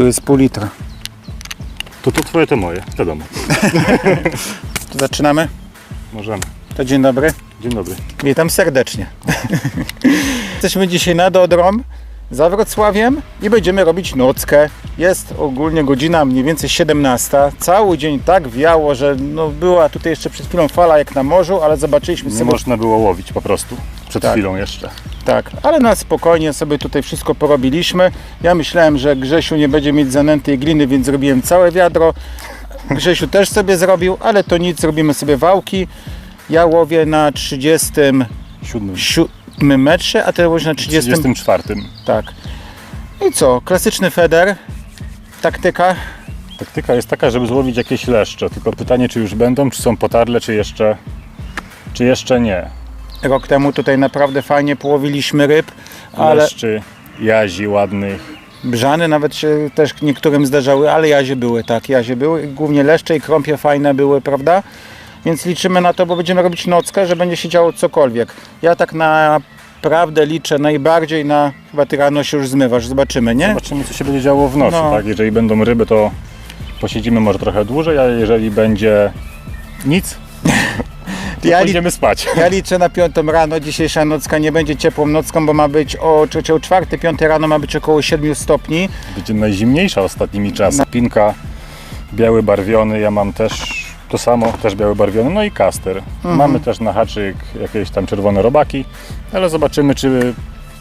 Tu jest pół litra. To to twoje, to moje. Wiadomo. To zaczynamy? Możemy. To dzień dobry. Dzień dobry. Witam serdecznie. Jesteśmy dzisiaj nad Odrą, za Wrocławiem i będziemy robić nockę. Jest ogólnie godzina mniej więcej 17. Cały dzień tak wiało, że no była tutaj jeszcze przed chwilą fala jak na morzu, ale zobaczyliśmy Nie sobie można było łowić po prostu. Przed Tak. chwilą jeszcze. tak, ale na spokojnie sobie tutaj wszystko porobiliśmy. Ja myślałem, że Grzesiu nie będzie mieć zanętej gliny, więc zrobiłem całe wiadro. Grzesiu też sobie zrobił, ale to nic, robimy sobie wałki. Ja łowię na 37 Siódmym. metrze, a ty łowisz na 30. 34. Tak. I co? Klasyczny feder. Taktyka. Taktyka jest taka, żeby złowić jakieś leszcze. Tylko pytanie, czy już będą, czy są potarle, czy jeszcze, czy jeszcze nie. Rok temu tutaj naprawdę fajnie połowiliśmy ryb, ale Leszczy, jazi ładnych. brzany nawet się też niektórym zdarzały, ale jazie były, tak, jazie były. Głównie leszcze i krąpie fajne były, prawda? Więc liczymy na to, bo będziemy robić nockę, że będzie się działo cokolwiek. Ja tak naprawdę liczę najbardziej na... Chyba ty rano się już zmywasz, zobaczymy, nie? Zobaczymy, co się będzie działo w nocy. No. Tak? Jeżeli będą ryby, to posiedzimy może trochę dłużej, a jeżeli będzie nic, Ja pójdziemy spać. Ja liczę na piątą rano. Dzisiejsza nocka nie będzie ciepłą nocką, bo ma być o, czy, o czwarty, piąty rano ma być około 7 stopni. Będzie najzimniejsza ostatnimi czasy. Pinka, biały barwiony, ja mam też to samo, też biały barwiony, no i kaster. Mhm. Mamy też na haczyk jakieś tam czerwone robaki, ale zobaczymy czy...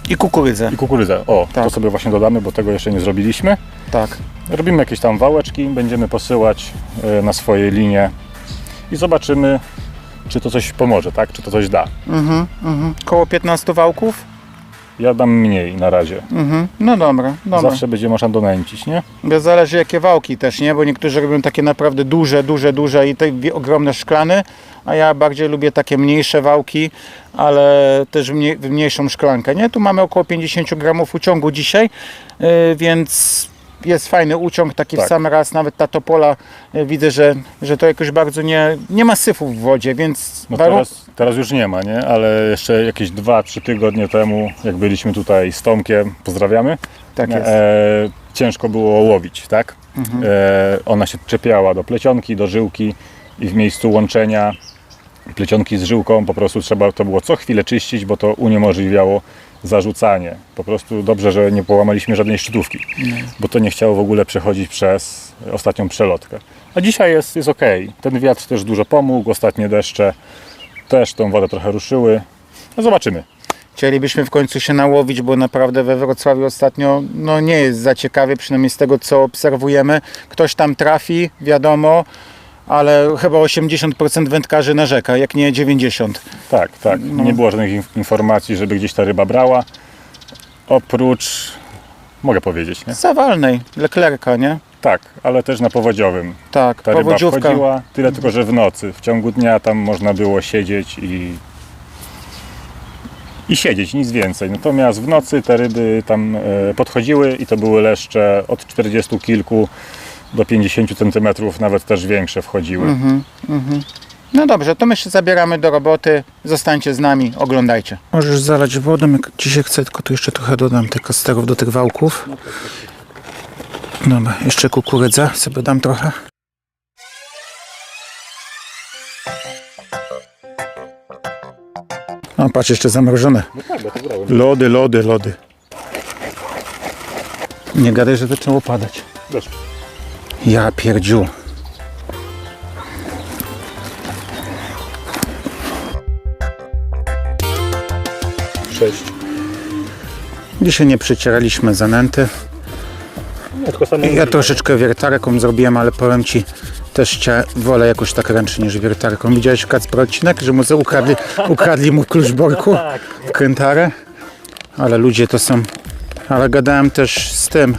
I kukurydzę. i kukurydzę. O, Tak. to sobie właśnie dodamy, bo tego jeszcze nie zrobiliśmy. Tak. Robimy jakieś tam wałeczki, będziemy posyłać e, na swoje linie i zobaczymy, czy to coś pomoże, tak? Czy to coś da. Mhm, mhm. Koło 15 wałków? Ja dam mniej na razie. Mhm. No dobra, dobra. Zawsze będzie można donęcić, nie? Bo zależy jakie wałki też, nie? Bo niektórzy robią takie naprawdę duże, duże, duże i te ogromne szklane, a ja bardziej lubię takie mniejsze wałki, ale też w, mniej, w mniejszą szklankę, nie? Tu mamy około 50 gramów uciągu dzisiaj, yy, więc jest fajny uciąg, taki w Tak. sam raz, nawet ta topola, yy, widzę, że, że to jakoś bardzo nie, nie ma syfów w wodzie, więc No warun- teraz, teraz już nie ma, nie? Ale jeszcze jakieś 2-3 tygodnie temu, jak byliśmy tutaj z Tomkiem, pozdrawiamy, tak jest. e, ciężko było łowić, tak? E, ona się czepiała do plecionki, do żyłki i w miejscu łączenia plecionki z żyłką po prostu trzeba to było co chwilę czyścić, bo to uniemożliwiało zarzucanie. Po prostu dobrze, że nie połamaliśmy żadnej szczytówki, bo to nie chciało w ogóle przechodzić przez ostatnią przelotkę. A dzisiaj jest, jest ok. Ten wiatr też dużo pomógł, ostatnie deszcze też tą wodę trochę ruszyły. No zobaczymy. Chcielibyśmy w końcu się nałowić, bo naprawdę we Wrocławiu ostatnio no, nie jest za ciekawie, przynajmniej z tego co obserwujemy. Ktoś tam trafi, wiadomo, ale chyba 80% wędkarzy narzeka, jak nie 90%. Tak, tak. Nie było żadnych inf- informacji, żeby gdzieś ta ryba brała. Oprócz, mogę powiedzieć, nie? Zawalnej, leklerka, nie? Tak, ale też na powodziowym. Tak, Ta ryba powodziówka. wchodziła, tyle tylko, że w nocy. W ciągu dnia tam można było siedzieć i i siedzieć, nic więcej. Natomiast w nocy te ryby tam e, podchodziły i to były leszcze od 40 kilku do 50 centymetrów, nawet też większe wchodziły. Mhm. No dobrze, to my się zabieramy do roboty. Zostańcie z nami, oglądajcie. Możesz zalać wodą, jak ci się chce, tylko tu jeszcze trochę dodam tych kasterów do tych wałków. Dobra, jeszcze kukurydzę sobie dam trochę. No patrz, jeszcze zamrożone. No tak. Lody, lody, lody. Nie gadaj, że zaczęło padać. Deszcz. Ja pierdziu. Sześć. Dzisiaj nie przecieraliśmy zanęty. Ja troszeczkę wiertarką zrobiłem, ale powiem Ci, też cię wolę jakoś tak ręcznie niż wiertarką. Widziałeś Kacper odcinek, że mu ukradli, ukradli mu kluczborku w krętarę? Ale ludzie to są... Ale gadałem też z tym,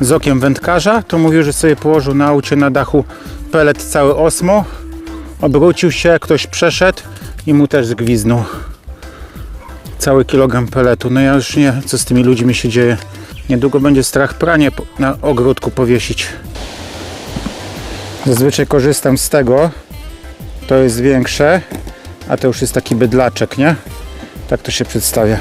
z okiem wędkarza, to mówił, że sobie położył na aucie na dachu pelet cały osmo, obrócił się, ktoś przeszedł i mu też zgwiznął cały kilogram peletu. No ja już nie, co z tymi ludźmi się dzieje. Niedługo będzie strach pranie na ogródku powiesić. Zazwyczaj korzystam z tego. To jest większe, a to już jest taki bydlaczek, nie? Tak to się przedstawia.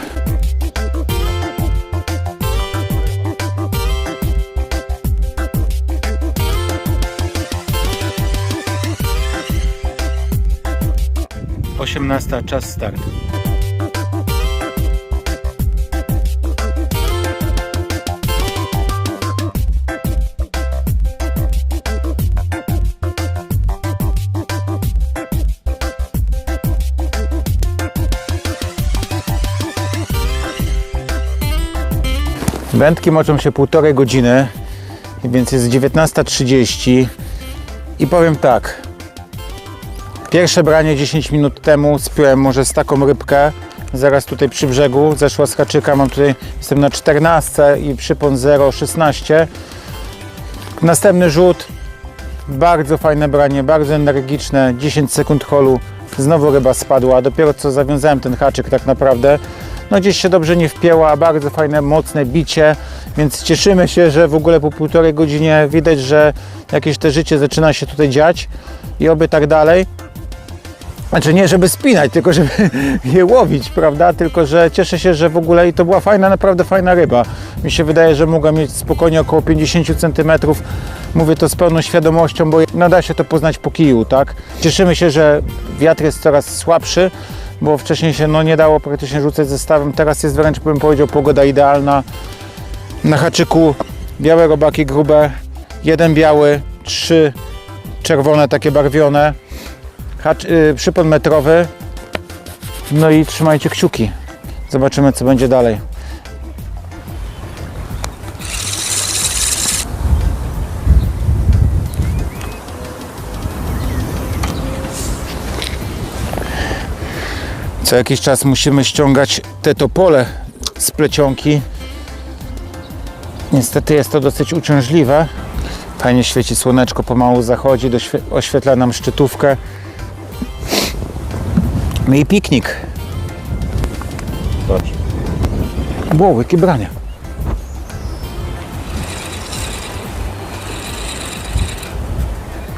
18 czas start. Wędki moczą się półtorej godziny, więc jest 19.30 i powiem tak. Pierwsze branie 10 minut temu spiłem może z taką rybkę, zaraz tutaj przy brzegu, zeszła z haczyka, mam tutaj, jestem na 14 i przypon 0,16. Następny rzut, bardzo fajne branie, bardzo energiczne, 10 sekund holu, znowu ryba spadła, dopiero co zawiązałem ten haczyk tak naprawdę. No gdzieś się dobrze nie wpięła, bardzo fajne, mocne bicie, więc cieszymy się, że w ogóle po półtorej godzinie widać, że jakieś te życie zaczyna się tutaj dziać. I oby tak dalej. Znaczy nie, żeby spinać, tylko żeby je łowić, prawda? Tylko, że cieszę się, że w ogóle i to była fajna, naprawdę fajna ryba. Mi się wydaje, że mogła mieć spokojnie około 50 cm. Mówię to z pełną świadomością, bo no da się to poznać po kiju, tak? Cieszymy się, że wiatr jest coraz słabszy, bo wcześniej się no, nie dało praktycznie rzucać zestawem. Teraz jest wręcz, bym powiedział, pogoda idealna. Na haczyku białe robaki grube, jeden biały, trzy czerwone takie barwione hacz, y, przypon metrowy. No i trzymajcie kciuki. Zobaczymy, co będzie dalej. Co jakiś czas musimy ściągać te topole z plecionki. Niestety jest to dosyć uciążliwe. Fajnie świeci słoneczko, pomału zachodzi, oświetla nam szczytówkę. No i piknik. Było łyki brania.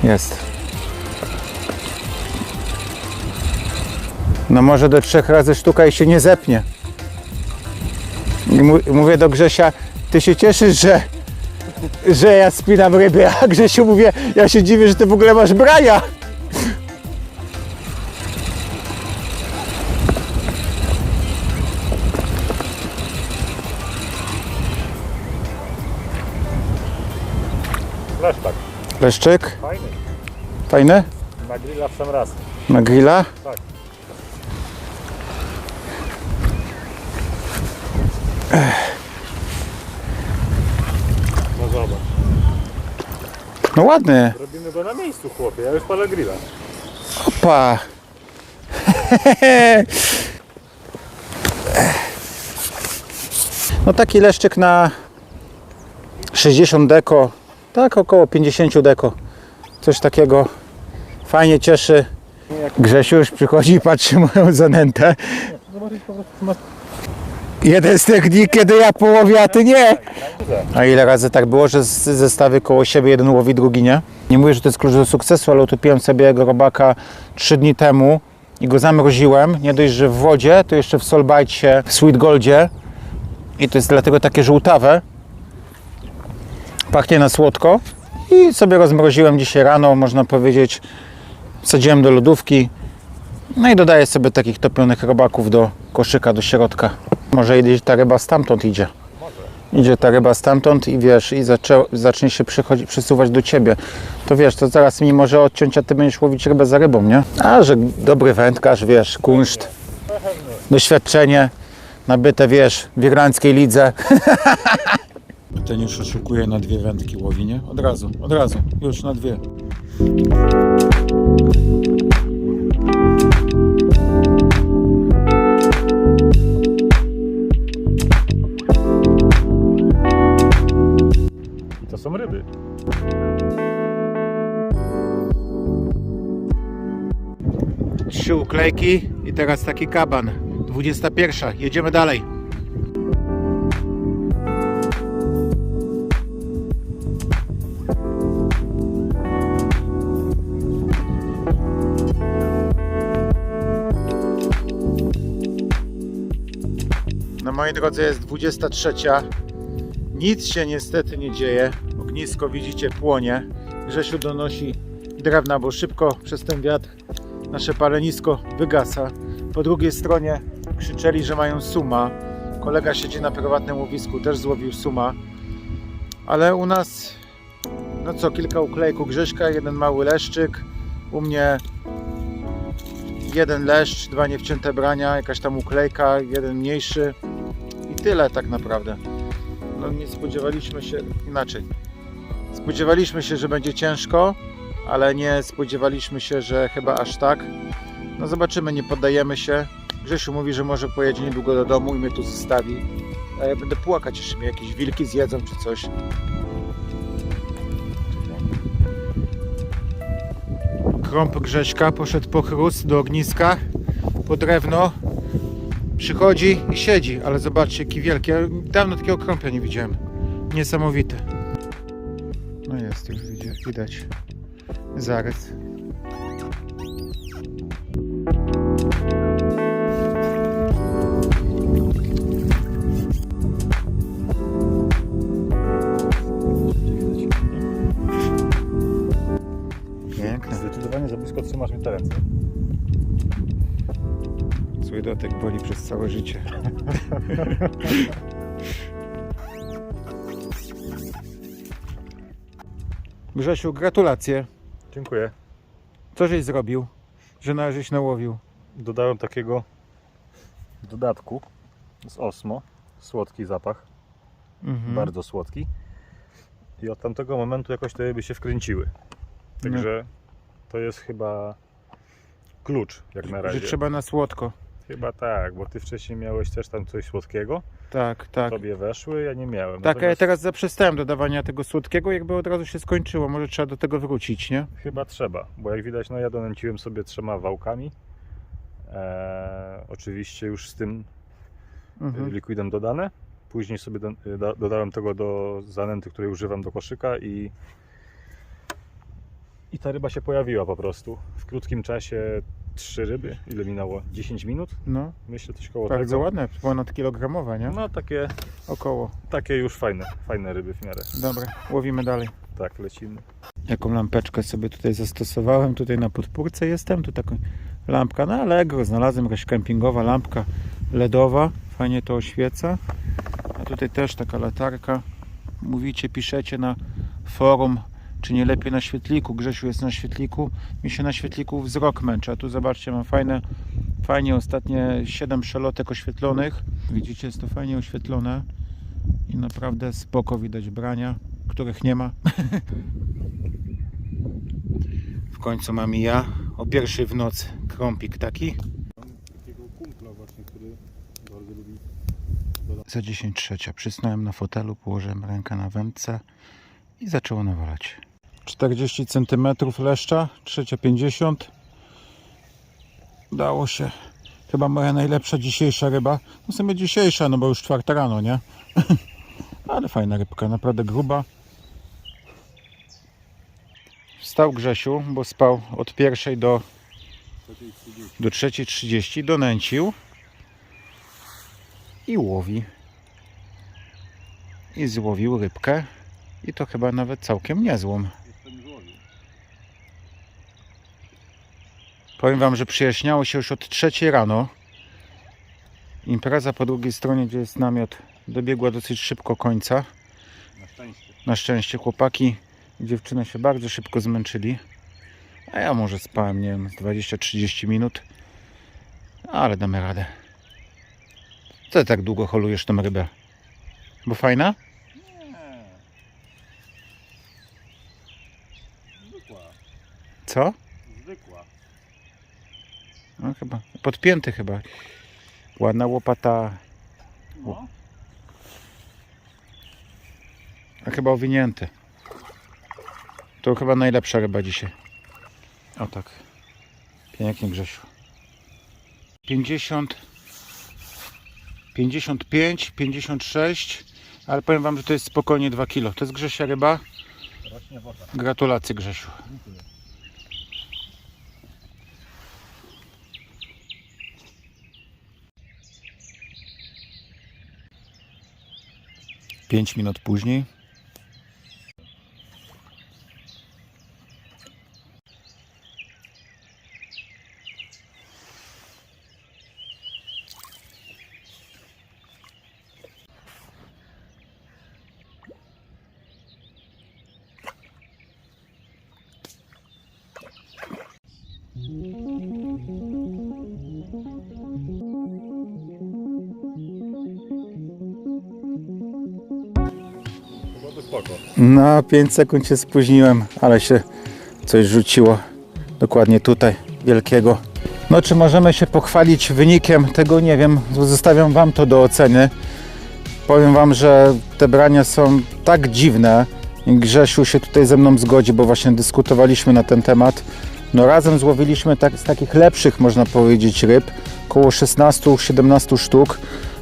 Jest. No może do trzech razy sztuka i się nie zepnie. I mówię do Grzesia, ty się cieszysz, że, że ja spinam ryby, a Grzesiu mówię, ja się dziwię, że ty w ogóle masz brania. Leszczak. Leszczyk, Fajny. fajny? Na grilla w sam raz. Na grilla? Tak. No zobacz. No ładny. Robimy go na miejscu, chłopie. Ja już palę grilla. Opa. No taki leszczyk na 60 deko, tak około 50 deko. Coś takiego fajnie cieszy. Grzesiu już przychodzi i patrzy moją zanętę. Jeden z tych dni, kiedy ja połowię, a ty nie. A ile razy tak było, że zestawy koło siebie jeden łowi, drugi nie? Nie mówię, że to jest klucz do sukcesu, ale utopiłem sobie jego robaka 3 dni temu i go zamroziłem. Nie dość, że w wodzie, to jeszcze w solbajcie, w sweet goldzie. I to jest dlatego takie żółtawe. Pachnie na słodko. I sobie rozmroziłem dzisiaj rano, można powiedzieć. Wsadziłem do lodówki. No i dodaję sobie takich topionych robaków do koszyka, do środka. Może idzie ta ryba stamtąd idzie. Idzie ta ryba stamtąd i wiesz, i zaczę, zacznie się przychodzi, przysuwać do ciebie. To wiesz, to zaraz mi może odciąć, a ty będziesz łowić rybę za rybą, nie? A, że dobry wędkarz, wiesz, kunszt, doświadczenie nabyte, wiesz, w irlandzkiej lidze. Ten już oszukuje na dwie wędki łowi, nie? Od razu, od razu, już na dwie. To są ryby. Trzy uklejki i teraz taki kaban. 21. Jedziemy dalej. Moi drodzy, jest 23. Nic się niestety nie dzieje. Ognisko widzicie płonie. Grzesiu donosi drewna, bo szybko przez ten wiatr nasze palenisko wygasa. Po drugiej stronie krzyczeli, że mają suma. Kolega siedzi na prywatnym łowisku, też złowił suma. Ale u nas, no co, kilka uklejków Grześka, jeden mały leszczyk. U mnie jeden leszcz, dwa niewcięte brania, jakaś tam uklejka, jeden mniejszy. Tyle tak naprawdę. No nie spodziewaliśmy się, inaczej. Spodziewaliśmy się, że będzie ciężko, ale nie spodziewaliśmy się, że chyba aż tak. No zobaczymy, nie poddajemy się. Grzesiu mówi, że może pojedzie niedługo do domu i mnie tu zostawi. A ja będę płakać, jeśli mnie jakieś wilki zjedzą czy coś. Krąb Grześka poszedł po chrust do ogniska, po drewno. Przychodzi i siedzi, ale zobaczcie jaki wielki. Ja dawno takiego krąpia nie widziałem. Niesamowity. No jest, już widać, widać zarys. Dotyk boli przez całe życie. Grzesiu, gratulacje. Dziękuję. Co żeś zrobił, że należyś nałowił? Dodałem takiego dodatku z Osmo. Słodki zapach, Mhm. bardzo słodki. I od tamtego momentu jakoś te ryby się wkręciły. Także to jest chyba klucz jak na Że razie. trzeba na słodko. Chyba tak, bo ty wcześniej miałeś też tam coś słodkiego. Tak, tak. Tobie weszły, ja nie miałem. Tak, a ja Natomiast teraz zaprzestałem dodawania tego słodkiego, jakby od razu się skończyło. Może trzeba do tego wrócić, nie? Chyba trzeba, bo jak widać, no ja donęciłem sobie trzema wałkami. Eee, oczywiście już z tym Mhm. likwidem dodane. Później sobie do, da, dodałem tego do zanęty, której używam do koszyka i i ta ryba się pojawiła po prostu. W krótkim czasie trzy ryby. Ile minęło? 10 minut? No, Myślę coś koło bardzo tego. ładne, ponad kilogramowe, nie? No takie, Około. takie już fajne, fajne ryby w miarę. Dobra, łowimy dalej. Tak, lecimy. Jaką lampeczkę sobie tutaj zastosowałem. Tutaj na podpórce jestem. Tu taką lampka na Allegro znalazłem. Jakaś kempingowa lampka LEDowa. Fajnie to oświeca. A tutaj też taka latarka. Mówicie, piszecie na forum, czy nie lepiej na świetliku. Grzesiu jest na świetliku. Mi się na świetliku wzrok męczy. A tu zobaczcie, mam fajne, fajnie ostatnie 7 szelotek oświetlonych. Widzicie, jest to fajnie oświetlone. I naprawdę spoko widać brania, których nie ma. W końcu mam i ja o pierwszej w nocy krąpik taki. Takiego kumpla właśnie, który bardzo lubi Za 10 trzecia przysnąłem na fotelu, położyłem rękę na wędce i zaczęło nawalać. 40 cm leszcza, trzecia 50. Udało się. Chyba moja najlepsza dzisiejsza ryba. No sobie dzisiejsza, no bo już czwarta rano, nie? Ale fajna rybka, naprawdę gruba. Wstał Grzesiu, bo spał od pierwszej do, do 3.30, donęcił i łowi. I złowił rybkę. I to chyba nawet całkiem niezłą. Powiem Wam, że przyjaśniało się już od trzeciej rano. Impreza po drugiej stronie, gdzie jest namiot, dobiegła dosyć szybko końca. Na szczęście. Na szczęście chłopaki i dziewczyny się bardzo szybko zmęczyli. A ja może spałem, nie wiem, z 20-30 minut. Ale damy radę. Co ty tak długo holujesz tą rybę? Bo fajna? Nie. Co? No chyba. Podpięty chyba. Ładna łopata. No. A chyba owinięty. To chyba najlepsza ryba dzisiaj. O tak. Pięknie Grzesiu. 50 55, 56 ale powiem Wam, że to jest spokojnie 2 kg. To jest Grzesia ryba. Gratulacje Grzesiu. 5 minut później. No, 5 sekund się spóźniłem, ale się coś rzuciło. Dokładnie tutaj, wielkiego. No, czy możemy się pochwalić wynikiem? Tego nie wiem. Zostawiam Wam to do oceny. Powiem Wam, że te brania są tak dziwne. Grzesiu się tutaj ze mną zgodzi, bo właśnie dyskutowaliśmy na ten temat. No razem złowiliśmy tak, z takich lepszych, można powiedzieć, ryb. Około 16-17 sztuk.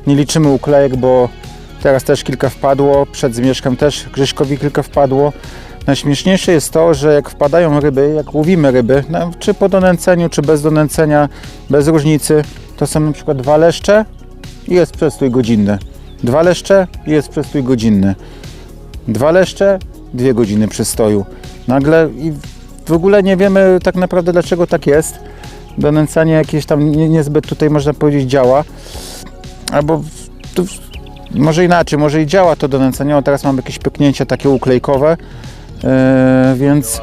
Nie liczymy uklejek, bo Teraz też kilka wpadło, przed zmierzchem też Grześkowi kilka wpadło. Najśmieszniejsze jest to, że jak wpadają ryby, jak łowimy ryby, no, czy po donęceniu, czy bez donęcenia, bez różnicy, to są na przykład dwa leszcze i jest przestój godzinny. Dwa leszcze i jest przestój godzinny. Dwa leszcze, dwie godziny przystoju. Nagle i w ogóle nie wiemy tak naprawdę dlaczego tak jest. Donęcanie jakieś tam nie, niezbyt tutaj można powiedzieć działa. Albo może inaczej, może i działa to donęcenie, ale teraz mam jakieś pyknięcia takie uklejkowe, e, więc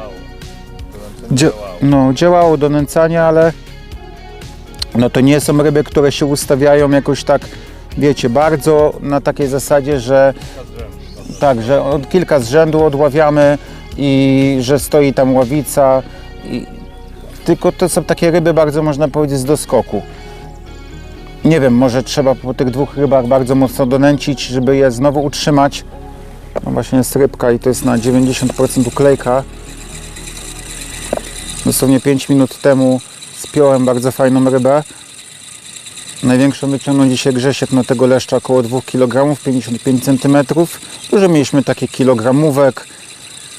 dzia- no, działało donęcanie, ale no to nie są ryby, które się ustawiają jakoś tak, wiecie, bardzo na takiej zasadzie, że tak, że od kilka z rzędu odławiamy i że stoi tam ławica, i, tylko to są takie ryby bardzo można powiedzieć z doskoku. Nie wiem, może trzeba po tych dwóch rybach bardzo mocno donęcić, żeby je znowu utrzymać. No właśnie jest rybka i to jest na 90% uklejka. Dosłownie 5 minut temu spiąłem bardzo fajną rybę. Największą wyciągnął dzisiaj Grzesiek na tego leszcza około 2 kg, 55 cm. Dużo mieliśmy takie kilogramówek,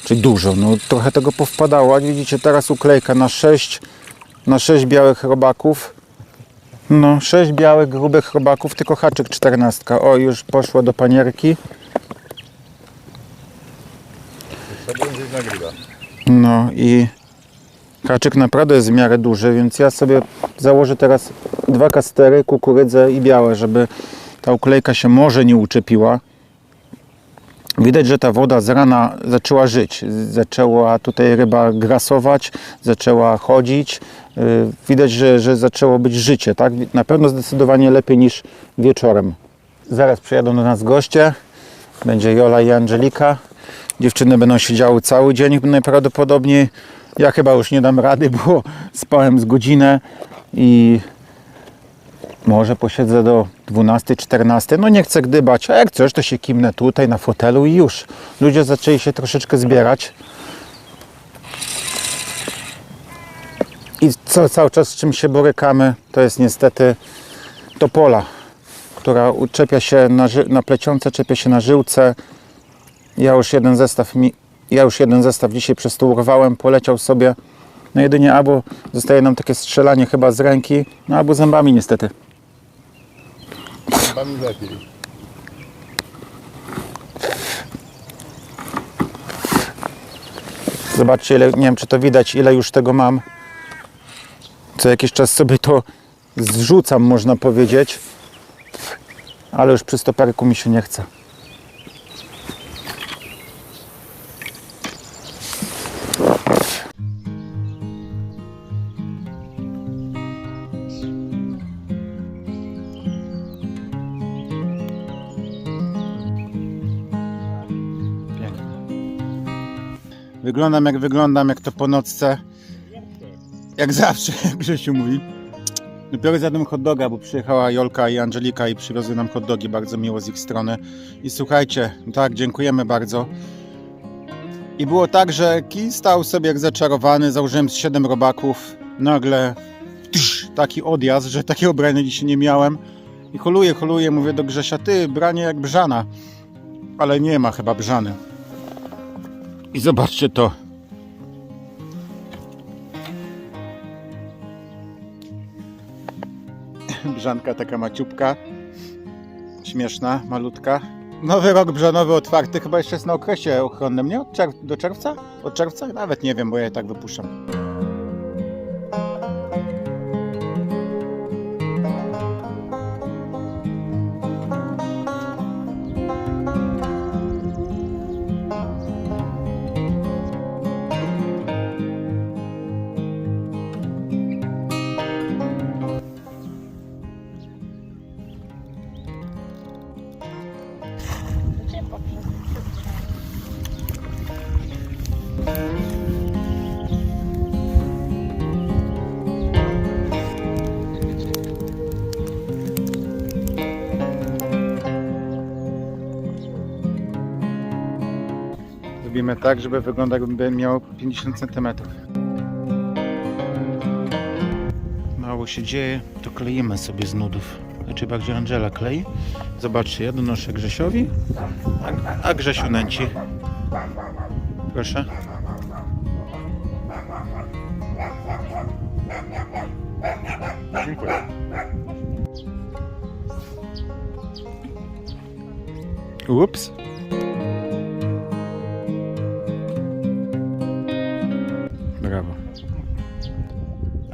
czyli dużo, no trochę tego powpadało. Widzicie teraz uklejka na 6, na 6 białych robaków. No, sześć białych, grubych robaków, tylko haczyk czternastka. O, już poszła do panierki. No i haczyk naprawdę jest w miarę duży, więc ja sobie założę teraz dwa kastery, kukurydzę i białe, żeby ta uklejka się może nie uczepiła. Widać, że ta woda z rana zaczęła żyć. Zaczęła tutaj ryba grasować, zaczęła chodzić. Yy, Widać, że, że zaczęło być życie, tak? Na pewno zdecydowanie lepiej niż wieczorem. Zaraz przyjadą do nas goście. Będzie Jola i Angelika. Dziewczyny będą siedziały cały dzień najprawdopodobniej. Ja chyba już nie dam rady, bo spałem z godzinę i może posiedzę do 12-14. No nie chcę gdybać, a jak coś, to się kimnę tutaj na fotelu i już. Ludzie zaczęli się troszeczkę zbierać. I co, cały czas z czym się borykamy, to jest niestety topola, która uczepia się na, na plecionce, czepia się na żyłce. Ja już jeden zestaw mi, ja już jeden zestaw dzisiaj przez to urwałem, poleciał sobie. No jedynie albo zostaje nam takie strzelanie chyba z ręki, no albo zębami niestety. Chyba mi lepiej. Zobaczcie, ile, nie wiem czy to widać, ile już tego mam. Co jakiś czas sobie to zrzucam, można powiedzieć. Ale już przy stoperku mi się nie chce. Wyglądam jak wyglądam, jak to po nocce. Jak zawsze, jak Grzesiu mówi. Dopiero zjadłem hot doga, bo przyjechała Jolka i Angelika i przywiozły nam hot dogi, bardzo miło z ich strony. I słuchajcie, tak, dziękujemy bardzo. I było tak, że kij stał sobie jak zaczarowany, założyłem z 7 robaków. Nagle tsz, taki odjazd, że takiego brania dzisiaj nie miałem. I holuję, holuję, mówię do Grzesia, ty, branie jak brzana. Ale nie ma chyba brzany. I zobaczcie to. Brzanka taka maciupka. Śmieszna, malutka. Nowy rok brzanowy otwarty, chyba jeszcze jest na okresie ochronnym, nie? Od do czerwca? Od czerwca? Nawet nie wiem, bo ja je tak wypuszczam. Robimy tak, żeby wyglądał jakby miał 50 cm. Mało się dzieje, to kleimy sobie z nudów. Znaczy bardziej Angela klei. Zobaczcie, ja donoszę Grzesiowi, a, a Grzesiu nęci. Proszę. Dziękuję. Ups.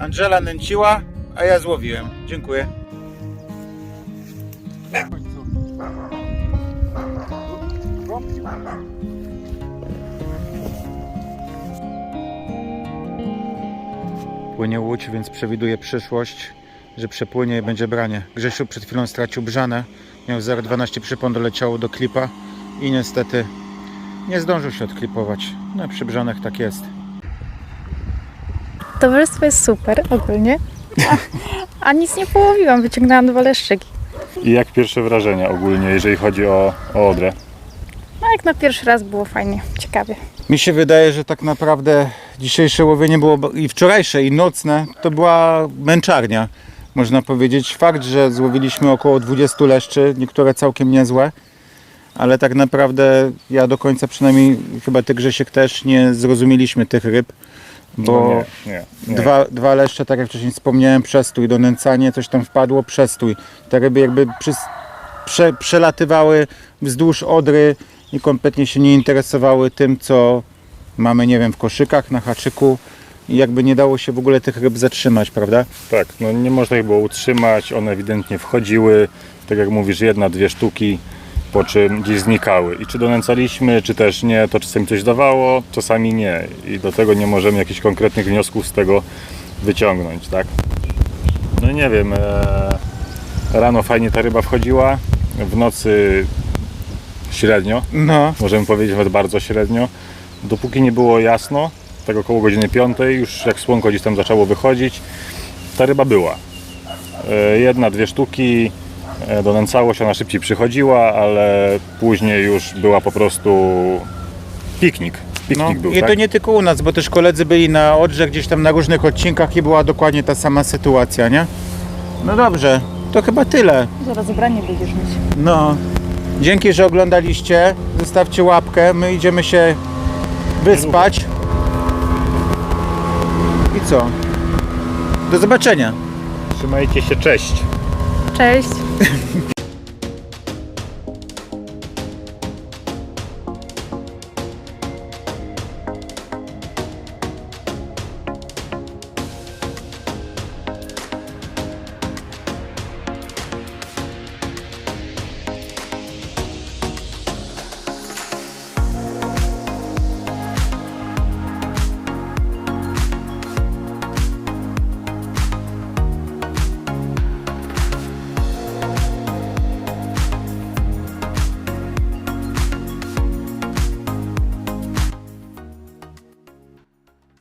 Angela nęciła, a ja złowiłem. Dziękuję. Płynie łódź, więc przewiduję przyszłość, że przepłynie i będzie branie. Grzesiu przed chwilą stracił brzanę. Miał 0,12 przypon, doleciało do klipa i niestety nie zdążył się odklipować. No przy brzanach tak jest. Towarzystwo jest super ogólnie. A, a nic nie połowiłam, wyciągnęłam dwa leszczyki. I jak pierwsze wrażenia ogólnie, jeżeli chodzi o, o Odrę? No jak na pierwszy raz było fajnie, ciekawie. Mi się wydaje, że tak naprawdę dzisiejsze łowienie było i wczorajsze i nocne to była męczarnia. Można powiedzieć fakt, że złowiliśmy około 20 leszczy, niektóre całkiem niezłe, ale tak naprawdę ja do końca przynajmniej chyba ty Grzesiek też nie zrozumieliśmy tych ryb, bo No nie, nie, nie. Dwa, dwa leszcze, tak jak wcześniej wspomniałem, przestój, donęcanie, coś tam wpadło, przestój. Te ryby jakby przys, prze, przelatywały wzdłuż Odry i kompletnie się nie interesowały tym, co mamy, nie wiem, w koszykach, na haczyku i jakby nie dało się w ogóle tych ryb zatrzymać, prawda? Tak, no nie można ich było utrzymać, one ewidentnie wchodziły, tak jak mówisz, jedna, dwie sztuki, po czym gdzieś znikały. I czy donęcaliśmy, czy też nie, to czasami coś dawało, czasami nie. I do tego nie możemy jakichś konkretnych wniosków z tego wyciągnąć, tak? No nie wiem, e, rano fajnie ta ryba wchodziła, w nocy średnio, No, możemy powiedzieć nawet bardzo średnio. Dopóki nie było jasno, tak około godziny 5, już jak słonko gdzieś tam zaczęło wychodzić, ta ryba była. E, Jedna, dwie sztuki, donęcało się, ona szybciej przychodziła, ale później już była po prostu piknik. no. Piknik był, i to tak? nie tylko u nas, bo też koledzy byli na Odrze gdzieś tam na różnych odcinkach i była dokładnie ta sama sytuacja, nie? No dobrze, to chyba tyle. Zaraz zebranie będziesz mieć. No, dzięki, że oglądaliście. Zostawcie łapkę. My idziemy się wyspać. I co? Do zobaczenia. Trzymajcie się, cześć! Cześć!